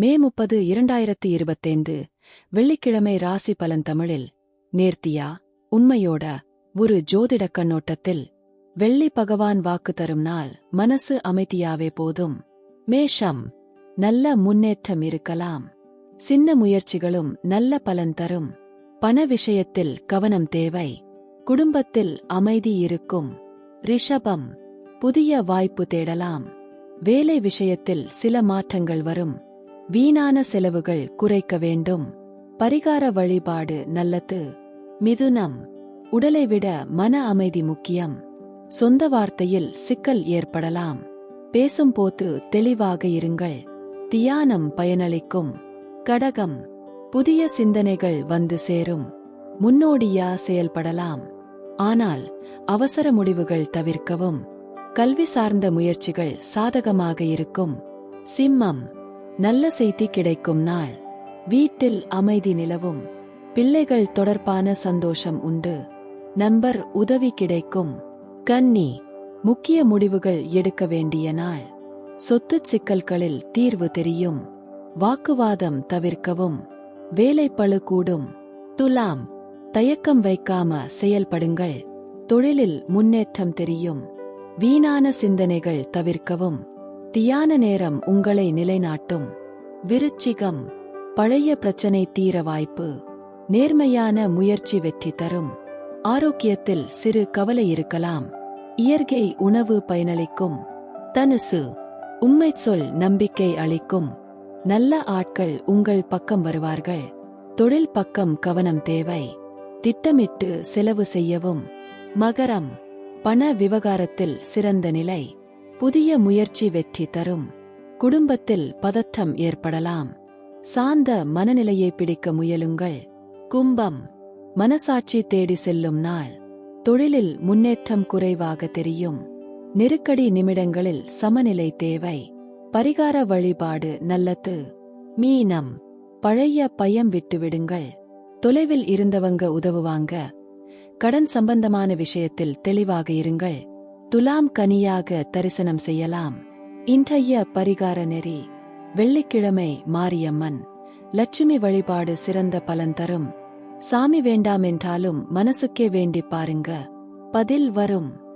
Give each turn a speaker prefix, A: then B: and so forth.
A: மே முப்பது இரண்டாயிரத்தி இருபத்தைந்து வெள்ளிக்கிழமை ராசி பலன் தமிழில் நேர்த்தியா உண்மையோட ஒரு ஜோதிட கண்ணோட்டத்தில் வெள்ளி பகவான் வாக்கு தரும் நாள் மனசு அமைதியாவே போதும். மேஷம் நல்ல முன்னேற்றம் இருக்கலாம். சின்ன முயற்சிகளும் நல்ல பலன் தரும். பண விஷயத்தில் கவனம் தேவை. குடும்பத்தில் அமைதி இருக்கும். ரிஷபம் புதிய வாய்ப்பு தேடலாம். வேலை விஷயத்தில் சில மாற்றங்கள் வரும். வீணான செலவுகள் குறைக்க வேண்டும். பரிகார வழிபாடு நல்லது. மிதுனம். உடலை விட மன அமைதி முக்கியம். சொந்த வார்த்தையில் சிக்கல் ஏற்படலாம். பேசும்போது தெளிவாக இருங்கள். தியானம் பயனளிக்கும். கடகம். புதிய சிந்தனைகள் வந்து சேரும். முன்னோடியா செயல்படலாம். ஆனால் அவசர முடிவுகள் தவிர்க்கவும். கல்வி சார்ந்த முயற்சிகள் சாதகமாக இருக்கும். சிம்மம். நல்ல செய்தி கிடைக்கும் நாள். வீட்டில் அமைதி நிலவும். பிள்ளைகள் தொடர்பான சந்தோஷம் உண்டு. நம்பர் உதவி கிடைக்கும். கன்னி முக்கிய முடிவுகள் எடுக்க வேண்டிய நாள். சொத்துச் சிக்கல்களில் தீர்வு தெரியும். வாக்குவாதம் தவிர்க்கவும். வேலைப்பளு கூடும். துலாம் தயக்கம் வைக்காம செயல்படுங்கள். தொழிலில் முன்னேற்றம் தெரியும். வீணான சிந்தனைகள் தவிர்க்கவும். தியான நேரம் உங்களை நிலைநாட்டும். விருச்சிகம் பழைய பிரச்சனை தீர வாய்ப்பு நேர்மையான முயற்சி வெற்றி தரும். ஆரோக்கியத்தில் சிறு கவலை இருக்கலாம். இயற்கை உணவு பயனளிக்கும். தனுசு உண்மை சொல் நம்பிக்கை அளிக்கும். நல்ல ஆட்கள் உங்கள் பக்கம் வருவார்கள். தொழில் பக்கம் கவனம் தேவை. திட்டமிட்டு செலவு செய்யவும். மகரம் பண விவகாரத்தில் சிறந்த நிலை. புதிய முயற்சி வெற்றி தரும். குடும்பத்தில் பதற்றம் ஏற்படலாம். சாந்த மனநிலையை பிடிக்க முயலுங்கள். கும்பம் மனசாட்சி தேடி செல்லும் நாள். தொழிலில் முன்னேற்றம் குறைவாக தெரியும். நெருக்கடி நிமிடங்களில் சமநிலை தேவை. பரிகார வழிபாடு நல்லது. மீனம் பழைய பயம் விட்டுவிடுங்கள் தொலைவில் இருந்தவங்க உதவுவாங்க. கடன் சம்பந்தமான விஷயத்தில் தெளிவாக இருங்கள். துலாம் கனியாக தரிசனம் செய்யலாம். இன்றைய பரிகார நெறி வெள்ளிக்கிழமை மாரியம்மன். லட்சுமி வழிபாடு சிறந்த பலன் தரும். சாமி வேண்டாமென்றாலும் மனசுக்கே வேண்டிப் பாருங்க. பதில் வரும்.